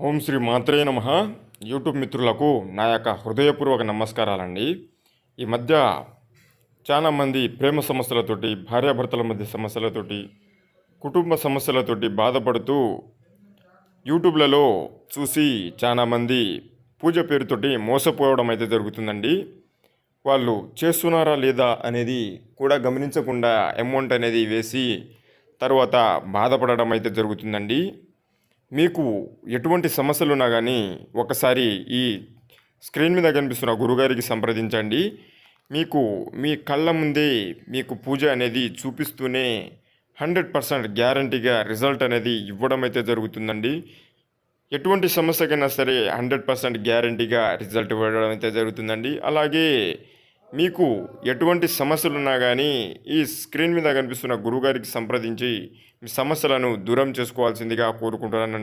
ఓం శ్రీ మాత్రే నమ. యూట్యూబ్ మిత్రులకు నా యొక్క హృదయపూర్వక నమస్కారాలండి. ఈ మధ్య చాలామంది ప్రేమ సమస్యలతోటి భార్యాభర్తల మధ్య సమస్యలతోటి కుటుంబ సమస్యలతోటి బాధపడుతూ యూట్యూబ్లలో చూసి చాలామంది పూజ పేరుతోటి మోసపోవడం అయితే జరుగుతుందండి. వాళ్ళు చేస్తున్నారా లేదా అనేది కూడా గమనించకుండా అమౌంట్ అనేది వేసి తర్వాత బాధపడడం అయితే జరుగుతుందండి. మీకు ఎటువంటి సమస్యలు ఉన్నా కానీ ఒకసారి ఈ స్క్రీన్ మీద కనిపిస్తున్న గురుగారికి సంప్రదించండి. మీకు మీ కళ్ళ ముందే మీకు పూజ అనేది చూపిస్తూనే హండ్రెడ్ పర్సెంట్ గ్యారంటీగా రిజల్ట్ అనేది ఇవ్వడం అయితే జరుగుతుందండి. ఎటువంటి సమస్యకైనా సరే హండ్రెడ్ పర్సెంట్ గ్యారంటీగా రిజల్ట్ ఇవ్వడం అయితే జరుగుతుందండి. అలాగే మీకు ఎటువంటి సమస్యలు ఉన్నా కానీ ఈ స్క్రీన్ మీద కనిపిస్తున్న గురుగారికి సంప్రదించి మీ సమస్యలను దూరం చేసుకోవాల్సిందిగా కోరుకుంటున్నానండి.